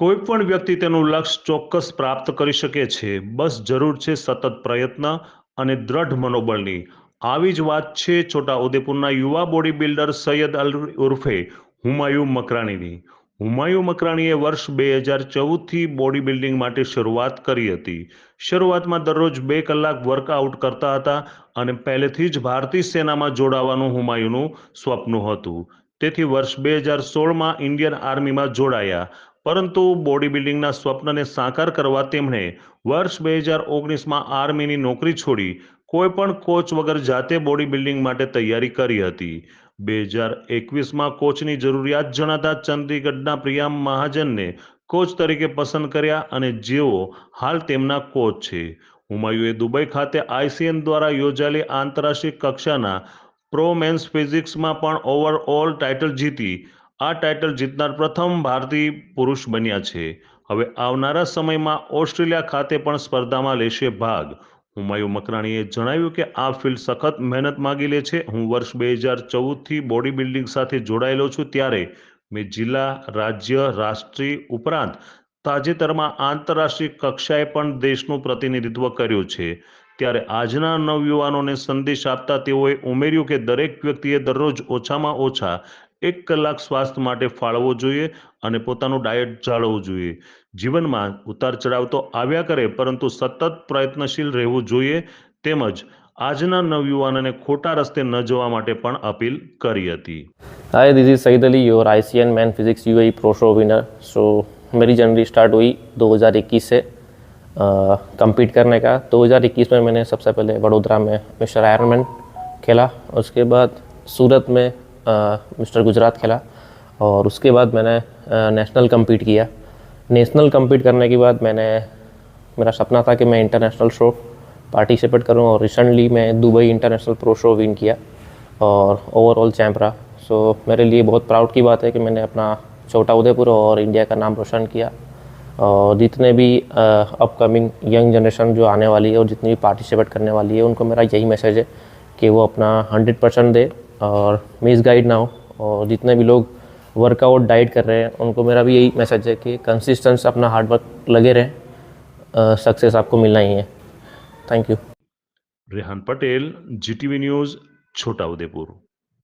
કોઈ પણ વ્યક્તિ તેનું લક્ષ્ય ચોક્કસ પ્રાપ્ત કરી શકે છે. બસ જરૂર છે સતત પ્રયત્ન અને દ્રઢ મનોબળની. આવી જ વાત છે છોટા ઉદેપુરના યુવા બોડી બિલ્ડર સૈયદ અલ ઉર્ફે હુમાયુ મકરાણીની. હુમાયુ મકરાણીએ વર્ષ બે હજાર ચૌદથી બોડી બિલ્ડિંગ માટે શરૂઆત કરી હતી. શરૂઆતમાં દરરોજ બે કલાક વર્કઆઉટ કરતા હતા અને પહેલેથી જ ભારતીય સેનામાં જોડાવાનું હુમાયુનું સ્વપ્ન હતું. તેથી વર્ષ બે હજાર સોળમાં ઇન્ડિયન આર્મીમાં જોડાયા. પરંતુ બોડી બિલ્ડિંગના સ્વપ્નને સાકાર કરવા તેમણે વર્ષ બે હજાર ઓગણીસમાં આર્મીની નોકરી છોડી કોઈ પણ કોચ વગર જાતે બોડી બિલ્ડિંગ માટે તૈયારી કરી હતી. બે હજાર એકવીસમાં કોચની જરૂરિયાત જણાતા ચંદીગઢના પ્રિયામ મહાજનને કોચ તરીકે પસંદ કર્યા અને જેઓ હાલ તેમના કોચ છે. હુમાયુએ દુબઈ ખાતે આઈસીએન દ્વારા યોજાયેલી આંતરરાષ્ટ્રીય કક્ષાના પ્રો મેન્સ ફિઝિક્સમાં પણ ઓવરઓલ ટાઇટલ જીતી આ ટાઇટલ જીતનાર પ્રથમ ભારતીય પુરુષ બન્યા છે. હવે આવનારા સમયમાં ઓસ્ટ્રેલિયા ખાતે પણ સ્પર્ધામાં લેશે ભાગ. હુમાયુ મકરાણીએ જણાવ્યું કે આ ફિલ્ડ સખત મહેનત માગી લે છે. હું વર્ષ બે હજાર ચૌદથી બોડી બિલ્ડિંગ સાથે જોડાયેલો છું ત્યારે મેં જિલ્લા, રાજ્ય, રાષ્ટ્રીય ઉપરાંત તાજેતરમાં આંતરરાષ્ટ્રીય કક્ષાએ પણ દેશનું પ્રતિનિધિત્વ કર્યું છે. ત્યારે આજના નવયુવાનોને સંદેશ આપતા તેઓએ ઉમેર્યું કે દરેક વ્યક્તિએ દરરોજ ઓછામાં ઓછા એક કલાક સ્વાસ્થ્ય માટે ફાળવવો જોઈએ અને પોતાનું ડાયટ જાળવવું જોઈએ જીવનમાં ઉતાર ચઢાવ તો આવ્યા કરે પરંતુ સતત પ્રયત્નશીલ રહેવું જોઈએ તેમજ આજના નવયુવાનોને ખોટા રસ્તે ન જવા માટે પણ અપીલ કરી હતી hi this is Saeed Ali your I C N man physics U I pro show winner so मेरी जर्नी स्टार्ट हुई 2021 से compete करने का 2021 में मैंने सबसे पहले वडोदरा में मिस्टर आयरनमैन खेला उसके बाद सूरत में मिस्टर गुजरात खेला और उसके बाद मैंने नेशनल compete किया। नेशनल कम्पीट करने के बाद मैंने, मेरा सपना था कि मैं इंटरनेशनल शो पार्टिसिपेट करूँ और रिसेंटली मैं Dubai international pro show win किया और ओवरऑल चैम्प रहा। सो मेरे लिए बहुत प्राउड की बात है कि मैंने अपना छोटा उदयपुर और इंडिया का नाम रोशन किया और जितने भी अपकमिंग यंग जनरेशन जो आने वाली है और जितनी भी पार्टिसिपेट करने वाली है, उनको मेरा यही मैसेज है कि वो अपना हंड्रेड परसेंट दे। और मिस गाइड ना हो। और जितने भी लोग वर्कआउट डाइट कर रहे हैं, उनको मेरा भी यही मैसेज है कि कंसिस्टेंस अपना हार्डवर्क लगे रहें। सक्सेस आपको मिलना ही है। Thank you Rehan Patel G T news Chhota Udaipur.